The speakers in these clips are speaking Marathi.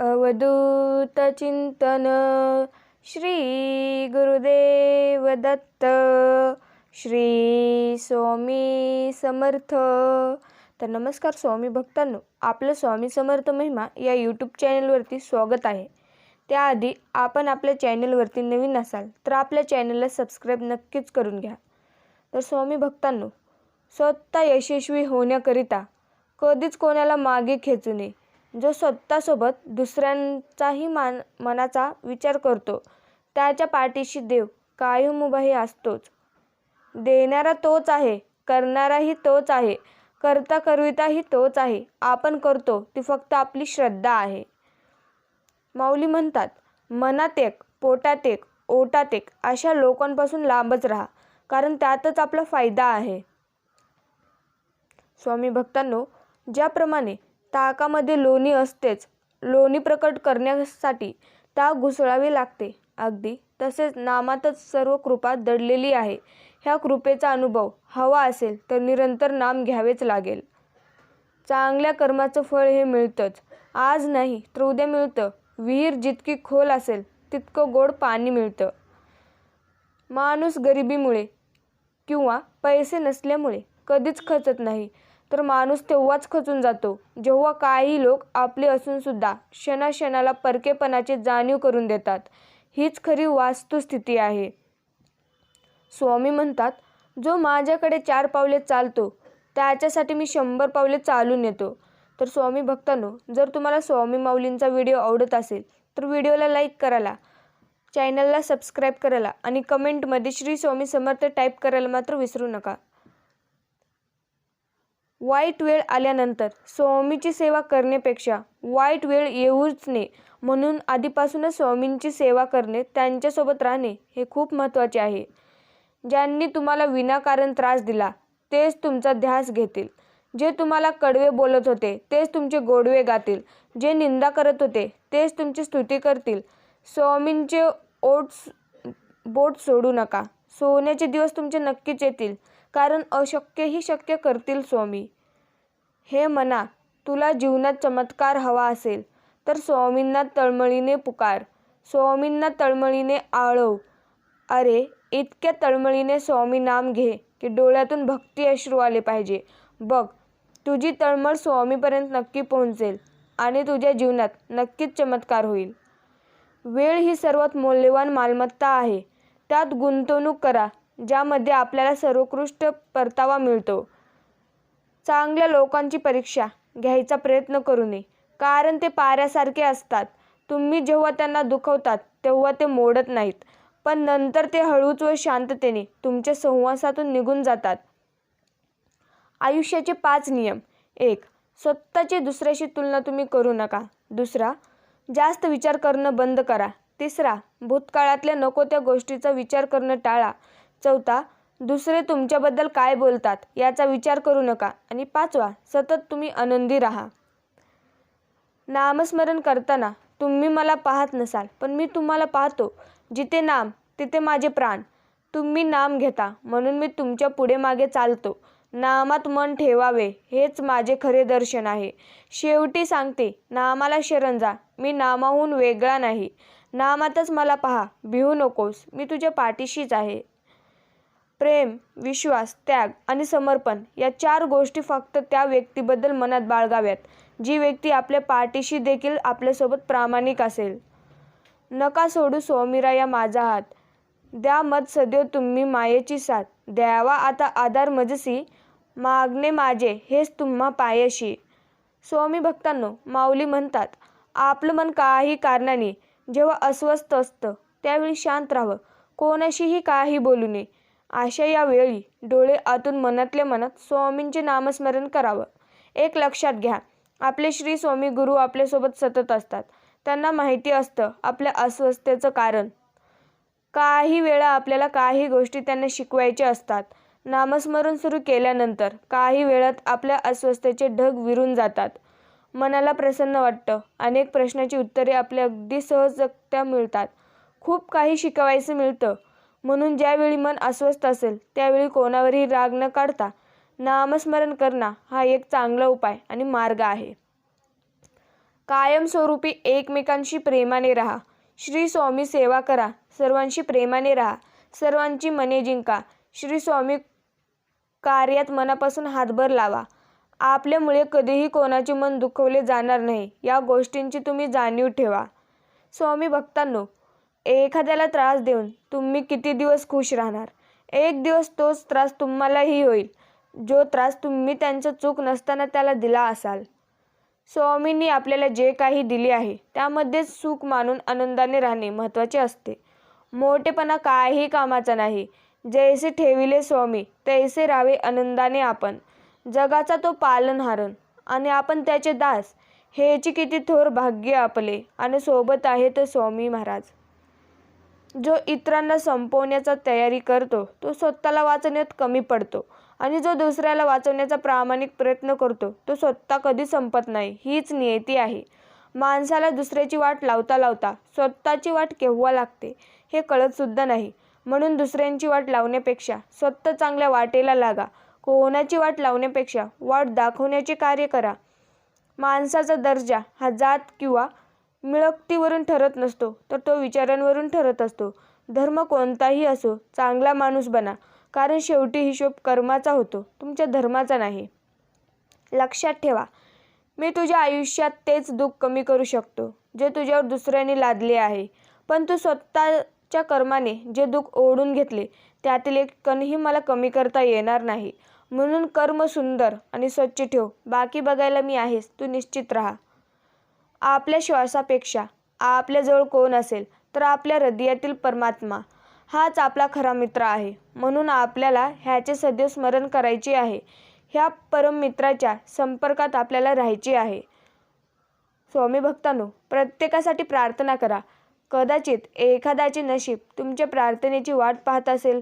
अवधूत चिंतन श्री गुरुदेव दत्त श्री स्वामी समर्थ. तर नमस्कार स्वामी भक्तांनो आपलं स्वामी समर्थ महिमा या यूट्यूब चॅनलवरती स्वागत आहे. त्याआधी आपण आपल्या चॅनलवरती नवीन असाल तर आपल्या चॅनलला सबस्क्राईब नक्कीच करून घ्या. तर स्वामी भक्तांनो स्वतः यशस्वी होण्याकरिता कधीच कोणाला मागे खेचू नये. जो स्वतःसोबत दुसऱ्यांचाही मान मनाचा विचार करतो. त्याच्या पाठीशी देव कायम उभाही असतोच. देणारा तोच आहे करणाराही तोच आहे करता करविताही तोच आहे. आपण करतो ती फक्त आपली श्रद्धा आहे. माऊली म्हणतात मनात एक पोटात एक ओटात एक अशा लोकांपासून लांबच राहा कारण त्यातच आपला फायदा आहे. स्वामी भक्तांनो ज्याप्रमाणे ताकामध्ये लोणी असतेच. लोणी प्रकट करण्यासाठी ताक घुसळावे लागते. अगदी तसेच नामातच सर्व कृपा दडलेली आहे. ह्या कृपेचा अनुभव हवा असेल तर निरंतर नाम घ्यावेच लागेल. चांगल्या कर्माचं फळ हे मिळतंच. आज नाही तर उद्या मिळतं. विहीर जितकी खोल असेल तितकं गोड पाणी मिळतं. माणूस गरिबीमुळे किंवा पैसे नसल्यामुळे कधीच खचत नाही. तर माणूस तेव्हाच खचून जातो. जेव्हा काही लोक आपले असूनसुद्धा क्षणाक्षणाला परकेपणाची जाणीव करून देतात. हीच खरी वास्तुस्थिती आहे. स्वामी म्हणतात जो माझ्याकडे चार पावले चालतो त्याच्यासाठी मी शंभर पावले चालून येतो. तर स्वामी भक्तांनो जर तुम्हाला स्वामी माऊलींचा व्हिडिओ आवडत असेल तर व्हिडिओला लाईक करायला चॅनलला सबस्क्राईब करायला आणि कमेंटमध्ये श्री स्वामी समर्थ टाईप करायला मात्र विसरू नका. वाईट वेळ आल्यानंतर स्वामीची सेवा करण्यापेक्षा वाईट वेळ येऊच नये. म्हणून आधीपासूनच स्वामींची सेवा करणे त्यांच्यासोबत राहणे हे खूप महत्त्वाचे आहे. ज्यांनी तुम्हाला विनाकारण त्रास दिला तेच तुमचा ध्यास घेतील. जे तुम्हाला कडवे बोलत होते तेच तुमचे गोडवे गातील. जे निंदा करत होते तेच तुमची स्तुती करतील. स्वामींचे ओट्स बोट सोडू नका. सोन्याचे दिवस तुमचे नक्कीच येतील. कारण अशक्यही शक्य करतील स्वामी. हे मना तुला जीवनात चमत्कार हवा असेल तर स्वामींना तळमळीने पुकार. स्वामींना तळमळीने आळव. अरे इतक्या तळमळीने स्वामी नाम घे की डोळ्यातून भक्ती अश्रू आले पाहिजे. बघ तुझी तळमळ स्वामीपर्यंत नक्की पोहोचेल आणि तुझ्या जीवनात नक्कीच चमत्कार होईल. वेळ ही सर्वात मौल्यवान मालमत्ता आहे. त्यात गुंतवणूक करा. ज्यामध्ये आपल्याला सर्वोत्कृष्ट परतावा मिळतो. चांगल्या लोकांची परीक्षा. घ्यायचा प्रयत्न करू नये. कारण ते पाऱ्यासारखे असतात. तुम्ही जेव्हा त्यांना दुखवतात तेव्हा ते मोडत नाहीत. पण नंतर ते हळूच व शांततेने तुमच्या संवासातून निघून जातात. आयुष्याचे पाच नियम. एक स्वतःची दुसऱ्याशी तुलना तुम्ही करू नका. दुसरा जास्त विचार करणं बंद करा. तिसरा भूतकाळातल्या नको त्या गोष्टीचा विचार करणं टाळा. चौथा दुसरे तुमच्याबद्दल काय बोलतात याचा विचार करू नका. आणि पाचवा सतत तुम्ही आनंदी राहा. नामस्मरण करताना तुम्ही मला पाहत नसाल पण मी तुम्हाला पाहतो. जिथे नाम तिथे माझे प्राण. तुम्ही नाम घेता म्हणून मी तुमच्यापुढे मागे चालतो. नामात मन ठेवावे हेच माझे खरे दर्शन आहे. शेवटी सांगते नामाला शरण जा. मी नामाहून वेगळा नाही. नामातच मला पहा भिवू नकोस. मी तुझ्या पाठीशीच आहे. प्रेम विश्वास त्याग आणि समर्पण या चार गोष्टी फक्त त्या व्यक्तीबद्दल मनात बाळगाव्यात. जी व्यक्ती आपल्या पाठीशी देखील आपल्यासोबत प्रामाणिक असेल. नका सोडू स्वामीराया माझा हात. द्या मत सदैव तुम्ही मायेची साथ. द्यावा आता आधार मजसी. मागणे माझे हेच तुम्हा पायशी. स्वामी भक्तांनो माऊली म्हणतात आपलं मन काही कारणाने जेव्हा अस्वस्थ असतं त्यावेळी शांत राहावं. कोणाशीही काही बोलू नये. अशा या वेळी डोळे आतून मनातल्या मनात स्वामींचे नामस्मरण करावं. एक लक्षात घ्या आपले श्री स्वामी गुरु आपल्यासोबत सतत असतात. त्यांना माहिती असतं आपल्या अस्वस्थतेचं कारण. काही वेळा आपल्याला काही गोष्टी त्यांना शिकवायच्या असतात. नामस्मरण सुरू केल्यानंतर काही वेळात आपल्या अस्वस्थतेचे ढग विरून जातात. मनाला प्रसन्न वाटतं. अनेक प्रश्नाची उत्तरे आपल्या अगदी सहजगत्या मिळतात. खूप काही शिकवायचं मिळतं. म्हणून ज्यावेळी मन अस्वस्थ असेल त्यावेळी कोणावरही राग न काढता नामस्मरण करणं हा एक चांगला उपाय आणि मार्ग आहे. कायमस्वरूपी एकमेकांशी प्रेमाने राहा. श्री स्वामी सेवा करा. सर्वांशी प्रेमाने राहा. सर्वांची मने जिंका. श्री स्वामी कार्यात मनापासून हातभर लावा. आपल्यामुळे कधीही कोणाचे मन दुखवले जाणार नाही. या गोष्टींची तुम्ही जाणीव ठेवा. स्वामी भक्तांनो एखाद्याला त्रास देऊन तुम्ही किती दिवस खुश राहणार? एक दिवस तोच त्रास तुम्हालाही होईल. जो त्रास तुम्ही त्यांचं चूक नसताना त्याला दिला असाल. स्वामींनी आपल्याला जे काही दिले आहे त्यामध्येच सुख मानून आनंदाने राहणे महत्त्वाचे असते. मोठेपणा काही कामाचा नाही. जैसे ठेविले स्वामी तैसे राहावे आनंदाने आपण. जगाचा तो पालनहारण आणि आपण त्याचे दास. हेची किती थोर भाग्य आपले. आणि सोबत आहे तर स्वामी महाराज. जो इतरांना संपवण्याचा तयारी करतो तो स्वतःला वाचवण्यात कमी पडतो आणि जो दुसऱ्याला वाचवण्याचा प्रामाणिक प्रयत्न करतो तो स्वतः कधी संपत नाही हीच नियती आहे. माणसाला दुसऱ्याची वाट लावता लावता स्वतःची वाट केव्हा लागते हे कळतसुद्धा नाही. म्हणून दुसऱ्यांची वाट लावण्यापेक्षा स्वतः चांगल्या वाटेला लागा. कोणाची वाट लावण्यापेक्षा वाट दाखवण्याचे कार्य करा. माणसाचा दर्जा हा जात किंवा मिळकतीवरून ठरत नसतो तर तो विचारांवरून ठरत असतो. धर्म कोणताही असो चांगला माणूस बना कारण शेवटी हिशोब कर्माचा होतो तुमच्या धर्माचा नाही. लक्षात ठेवा मी तुझ्या आयुष्यात तेच दुःख कमी करू शकतो जे तुझ्यावर दुसऱ्याने लादले आहे. पण तू स्वतःच्या कर्माने जे दुःख ओढून घेतले त्यातील एक कणही मला कमी करता येणार नाही. म्हणून कर्म सुंदर आणि स्वच्छ ठेव बाकी बघायला मी आहेस तू निश्चित राहा. आपल्या श्वासापेक्षा आपल्याजवळ कोण असेल तर आपल्या हृदयातील परमात्मा हाच आपला खरा मित्र आहे. म्हणून आपल्याला ह्याचे सदैव स्मरण करायचे आहे. ह्या परममित्राच्या संपर्कात आपल्याला राहायचे आहे. स्वामी भक्तांनो प्रत्येकासाठी प्रार्थना करा. कदाचित एखाद्याचे नशीब तुमच्या प्रार्थनेची वाट पाहत असेल.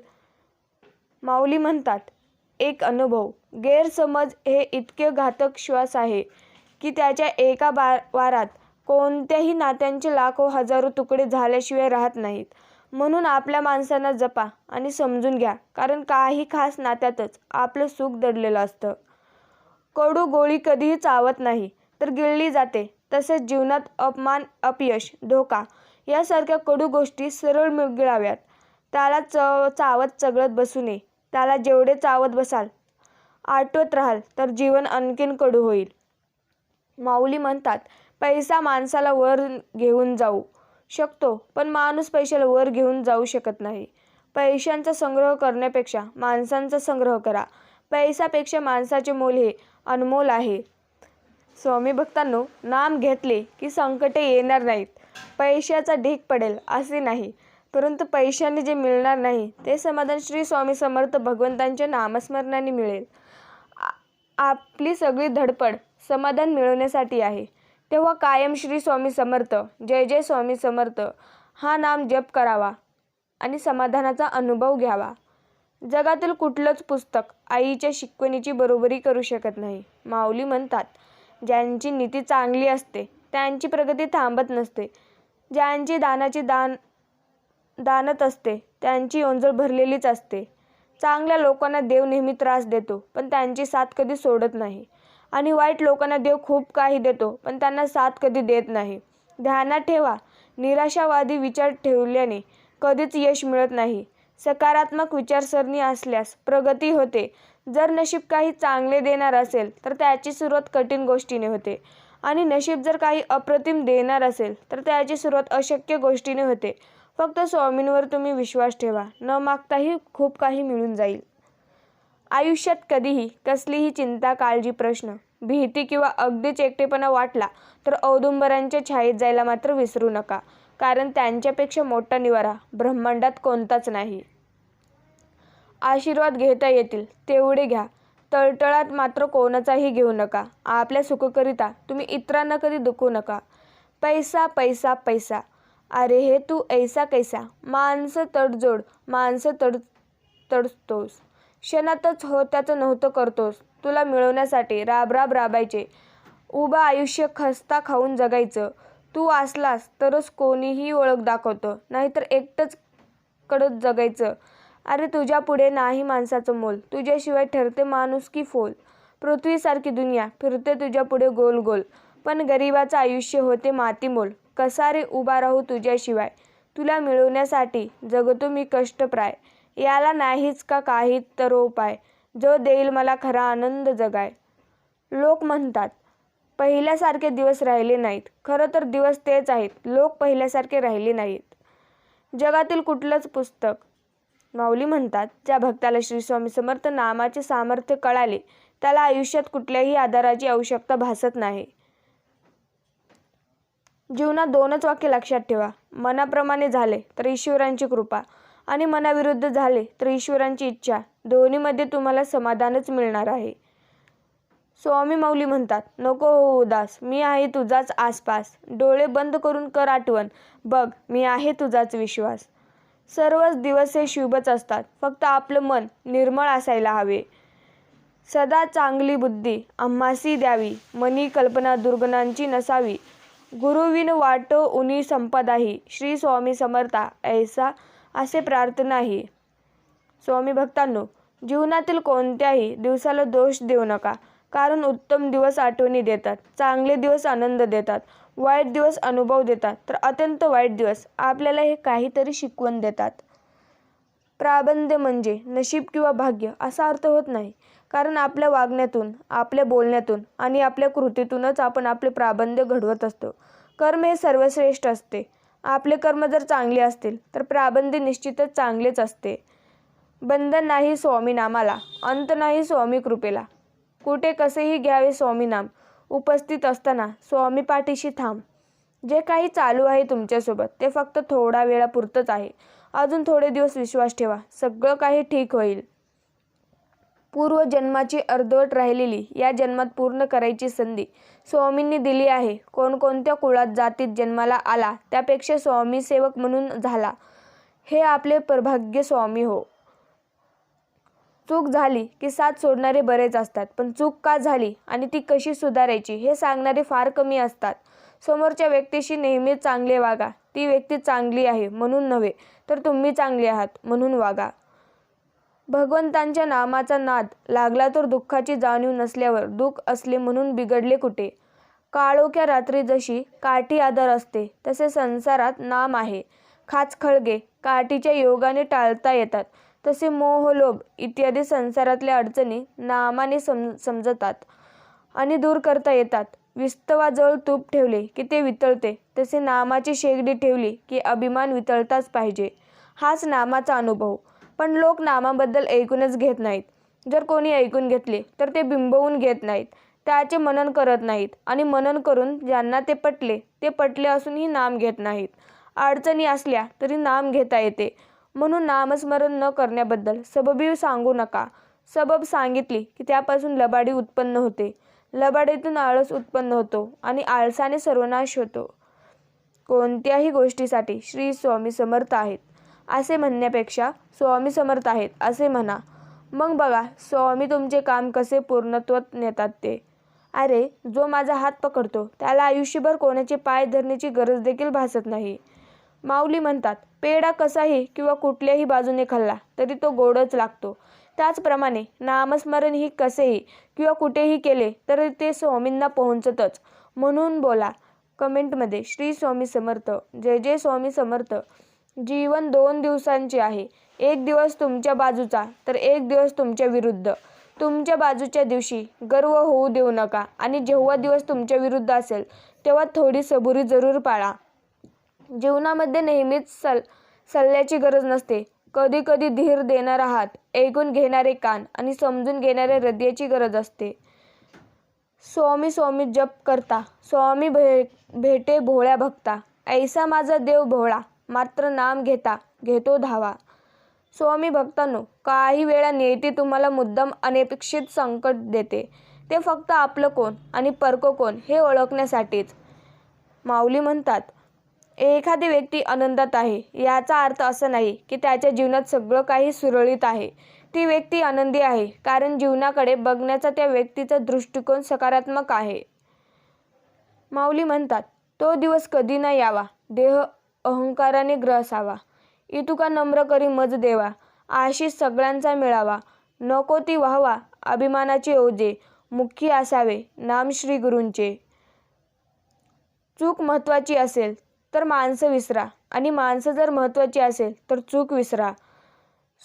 माऊली म्हणतात एक अनुभव गैरसमज हे इतके घातक श्वास आहे. की त्याच्या एका बा वारात कोणत्याही नात्यांचे लाखो हजारो तुकडे झाल्याशिवाय राहत नाहीत. म्हणून आपल्या माणसांना जपा आणि समजून घ्या कारण काही खास नात्यातच आपलं सुख दडलेलं असतं. कडू गोळी कधीही चावत नाही तर गिळली जाते. तसेच जीवनात अपमान अपयश धोका यासारख्या कडू गोष्टी सरळ मिळ गिळाव्यात त्याला च चावत चगळत बसू नये. त्याला जेवढे चावत बसाल आठवत राहाल तर जीवन आणखीन कडू होईल. माऊली म्हणतात पैसा माणसाला वर घेऊन जाऊ शकतो पण माणूस पैशाला वर घेऊन जाऊ शकत नाही. पैशांचा संग्रह करण्यापेक्षा माणसांचा संग्रह करा. पैशापेक्षा माणसाचे मोल हे अनमोल आहे. स्वामी भक्तांनो नाम घेतले की संकटे येणार नाहीत. पैशाचा ढीक पडेल असे नाही परंतु पैशाने जे मिळणार नाही ते समाधान श्री स्वामी समर्थ भगवंतांच्या नामस्मरणाने मिळेल. आपली सगळी धडपड समाधान मिळवण्यासाठी आहे. तेव्हा कायम श्री स्वामी समर्थ जय जय स्वामी समर्थ हा नाम जप करावा आणि समाधानाचा अनुभव घ्यावा. जगातील कुठलंच पुस्तक आईच्या शिकवणीची बरोबरी करू शकत नाही. माऊली म्हणतात ज्यांची नीती चांगली असते त्यांची प्रगती थांबत नसते. ज्यांची दानाची दान दानत असते त्यांची ओंजळ भरलेलीच असते. चांगल्या लोकांना देव नेहमी त्रास देतो पण त्यांची साथ कधी सोडत नाही. आणि वाईट लोकांना देव खूप काही देतो पण त्यांना साथ कधी देत नाही. ध्यानात ठेवा. निराशावादी विचार ठेवल्याने कधीच यश मिळत नाही. सकारात्मक विचारसरणी असल्यास प्रगती होते. जर नशीब काही चांगले देणार असेल तर त्याची सुरुवात कठीण गोष्टीने होते. आणि नशीब जर काही अप्रतिम देणार असेल तर त्याची सुरुवात अशक्य गोष्टीने होते. फक्त स्वामींवर तुम्ही विश्वास ठेवा. न मागताही खूप काही मिळून जाईल. आयुष्यात कधीही कसलीही चिंता काळजी प्रश्न भीती किंवा अगदीच एकटेपणा वाटला तर औदुंबरांच्या छायेत जायला मात्र विसरू नका. कारण त्यांच्यापेक्षा मोठा निवारा ब्रह्मांडात कोणताच नाही. आशीर्वाद घेता येतील तेवढे घ्या. तळतळात मात्र कोणाचाही घेऊ नका. आपल्या सुखकरिता तुम्ही इतरांना कधी दुखू नका. पैसा पैसा पैसा. अरे हे तू ऐसा कैसा? माणसं तडजोड माणसं तड तडतोस. क्षणातच हो त्याचं नव्हतं करतोस. तुला मिळवण्यासाठी राब राब राबायचे. उभं आयुष्य खस्ता खाऊन जगायचं. तू असलास तरच कोणीही ओळख दाखवतं. नाहीतर एकटंच कडत जगायचं. अरे तुझ्या पुढे नाही माणसाचं मोल. तुझ्याशिवाय ठरते माणूस की फोल. पृथ्वीसारखी दुनिया. फिरते तुझ्या पुढे गोल गोल. पण गरिबाचं आयुष्य होते मातीमोल. कसा रे उभा राहू तुझ्याशिवाय? तुला मिळवण्यासाठी जगतो मी कष्टप्राय. याला नाहीच का काही तर उपाय? जो देईल मला खरा आनंद जगाय. लोक म्हणतात पहिल्यासारखे दिवस राहिले नाहीत. खरं तर दिवस तेच आहेत. लोक पहिल्यासारखे राहिले नाहीत. जगातील कुठलंच पुस्तक. माऊली म्हणतात ज्या भक्ताला श्री स्वामी समर्थ नामाचे सामर्थ्य कळाले त्याला आयुष्यात कुठल्याही आधाराची आवश्यकता भासत नाही. जीवनात दोनच वाक्य लक्षात ठेवा. मनाप्रमाणे झाले तर ईश्वरांची कृपा. आणि मनाविरुद्ध झाले तर ईश्वरांची इच्छा दोन्हीमध्ये तुम्हाला समाधानच मिळणार आहे. स्वामी माऊली म्हणतात नको हो उदास मी आहे तुझाच आसपास. डोळे बंद करून कर आठवण. बघ मी आहे तुझाच विश्वास. सर्वच दिवस हे शुभच असतात. फक्त आपलं मन निर्मळ असायला हवे. सदा चांगली बुद्धी आम्हासी द्यावी. मनी कल्पना दुर्गणांची नसावी. गुरुविन वाटो उनी संपदाही. श्री स्वामी समर्था ऐसा असे प्रार्थनाही स्वामी भक्तांनो जीवनातील कोणत्याही दिवसाला दोष देऊ नका. कारण उत्तम दिवस आठवणी देतात चांगले दिवस आनंद देतात वाईट दिवस अनुभव देतात. तर अत्यंत वाईट दिवस आपल्याला हे काहीतरी शिकवण देतात. प्राबंध म्हणजे नशीब किंवा भाग्य असा अर्थ होत नाही. कारण आपल्या वागण्यातून आपल्या बोलण्यातून आणि आपल्या कृतीतूनच आपण आपले प्राबंध घडवत असतो. कर्म हे सर्वश्रेष्ठ असते. आपले कर्म जर चांगले असतील तर प्राबंध्य निश्चितच चांगलेच असते. बंधन नाही स्वामी नामाला अंत नाही स्वामी कृपेला कुठे कसेही घ्यावे स्वामी नाम उपस्थित असताना स्वामी पाठीशी थांब. जे काही चालू आहे तुमच्यासोबत ते फक्त थोडा वेळापुरतंच आहे. अजून थोडे दिवस विश्वास ठेवा सगळं काही ठीक होईल. पूर्वजन्माची अर्धवट राहिलेली या जन्मात पूर्ण करायची संधी स्वामींनी दिली आहे. कोणकोणत्या कुळात जातीत जन्माला आला त्यापेक्षा स्वामी सेवक म्हणून झाला. हे आपले प्रभाग्य स्वामी हो. चूक झाली की साथ सोडणारे बरेच असतात पण चूक का झाली आणि ती कशी सुधारायची हे सांगणारे फार कमी असतात. समोरच्या व्यक्तीशी नेहमीच चांगले वागा ती व्यक्ती चांगली आहे म्हणून नव्हे तर तुम्ही चांगले आहात म्हणून वागा. भगवंतांच्या नामाचा नाद लागला तर दुःखाची जाणीव नसल्यावर दुःख असले म्हणून बिघडले कुठे? काळोख्या रात्री जशी काठी आदर असते तसे संसारात नाम आहे. खाच खळगे काठीच्या योगाने टाळता येतात. तसे मोह लोभ इत्यादी संसारातल्या अडचणी नामाने सम समजतात आणि दूर करता येतात. विस्तवाजवळ तूप ठेवले की ते वितळते तसे नामाची शेगडी ठेवली की अभिमान वितळताच पाहिजे. हाच नामाचा अनुभव. पण लोक नामाबद्दल ऐकूनच घेत नाहीत. जर कोणी ऐकून घेतले तर ते बिंबवून घेत नाहीत. त्याचे मनन करत नाहीत आणि मनन करून ज्यांना ते पटले ते पटले असूनही नाम घेत नाहीत. अडचणी असल्या तरी नाम घेता येते. म्हणून नामस्मरण न करण्याबद्दल सबबी सांगू नका. सबब सांगितली की त्यापासून लबाडी उत्पन्न होते. लबाडीतून आळस उत्पन्न होतो आणि आळसाने सर्वनाश होतो. कोणत्याही गोष्टीसाठी श्री स्वामी समर्थ आहेत. असे म्हणण्यापेक्षा स्वामी समर्थ आहेत असे म्हणा. मग बघा स्वामी तुमचे काम कसे पूर्णत्वात नेतात ते. अरे जो माझा हात पकडतो त्याला आयुष्यभर कोणाचे पाय धरण्याची गरज देखील भासत नाही. माऊली म्हणतात पेढा कसाही किंवा कुठल्याही बाजूने खाल्ला तरी तो गोडच लागतो. त्याचप्रमाणे नामस्मरण ही कसेही किंवा कुठेही केले तरी ते स्वामींना पोहोचतच. म्हणून बोला कमेंटमध्ये श्री स्वामी समर्थ. जय जय स्वामी समर्थ. जीवन दोन दिवसांचे आहे. एक दिवस तुमच्या बाजूचा तर एक दिवस तुमच्या विरुद्ध. तुमच्या बाजूच्या दिवशी गर्व होऊ देऊ नका आणि जेव्हा दिवस तुमच्या विरुद्ध असेल तेव्हा थोडी सबुरी जरूर पाळा. जीवनामध्ये नेहमीच सल सल्ल्याची गरज नसते. कधी कधी धीर देणारा हात ऐकून घेणारे कान आणि समजून घेणाऱ्या हृदयाची गरज असते. स्वामी स्वामी जप करता स्वामी भे भेटे भोळ्या भक्ता. ऐसा माझा देव भोळा. मात्र नाम घेता घेतो धावा. स्वामी भक्तांनो काही वेळा नियती तुम्हाला मुद्दाम अनपेक्षित संकट देते. ते फक्त आपलं कोण आणि परको कोण हे ओळखण्यासाठीच. माऊली म्हणतात एखादी व्यक्ती आनंदात आहे याचा अर्थ असा नाही की त्याच्या जीवनात सगळं काही सुरळीत आहे. ती व्यक्ती आनंदी आहे कारण जीवनाकडे बघण्याचा त्या व्यक्तीचा दृष्टिकोन सकारात्मक आहे. माऊली म्हणतात तो दिवस कधी न यावा. देह अहंकाराने ग्रसावा. इतुका नम्र करी मज देवा. आशिष सगळ्यांचा मिळावा. नको ती व्हावा अभिमानाचे ओझे. मुख्य असावे नाम श्री गुरूंचे. चूक महत्त्वाची असेल तर माणसं विसरा. आणि माणसं जर महत्त्वाची असेल तर चूक विसरा.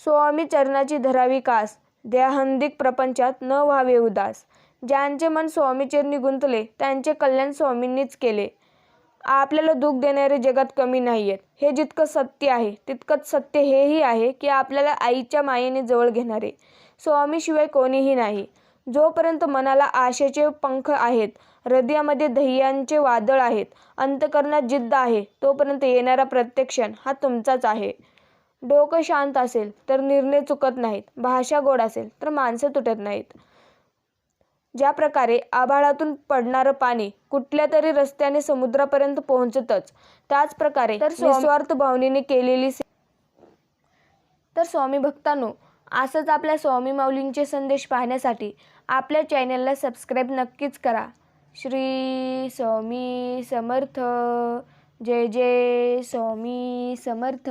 स्वामी चरणाची धरावी कास. देहांदिक प्रपंचात न व्हावे उदास. ज्यांचे मन स्वामीचरणी गुंतले त्यांचे कल्याण स्वामींनीच केले. आपल्याला दुःख देणारे जगात कमी नाही आहेत हे जितकं सत्य आहे तितकंच सत्य हेही आहे की आपल्याला आईच्या मायेने जवळ घेणारे. स्वामीशिवाय कोणीही नाही. जोपर्यंत मनाला आशेचे पंख आहेत हृदयामध्ये ध्येयांचे वादळ आहेत अंतकरणात जिद्द आहे तोपर्यंत येणारा प्रत्येक क्षण हा तुमचाच आहे. डोकं शांत असेल तर निर्णय चुकत नाहीत. भाषा गोड असेल तर माणसं तुटत नाहीत. ज्या प्रकारे आभाळातून पडणारं पाणी कुठल्या तरी रस्त्याने समुद्रापर्यंत पोहोचतच. त्याच प्रकारे तर निस्वार्थ भावनेने केलेली से- तर स्वामी भक्तांनो असंच आपल्या स्वामी माऊलींचे संदेश पाहण्यासाठी आपल्या चॅनलला सबस्क्राईब नक्कीच करा. श्री स्वामी समर्थ. जय जय स्वामी समर्थ.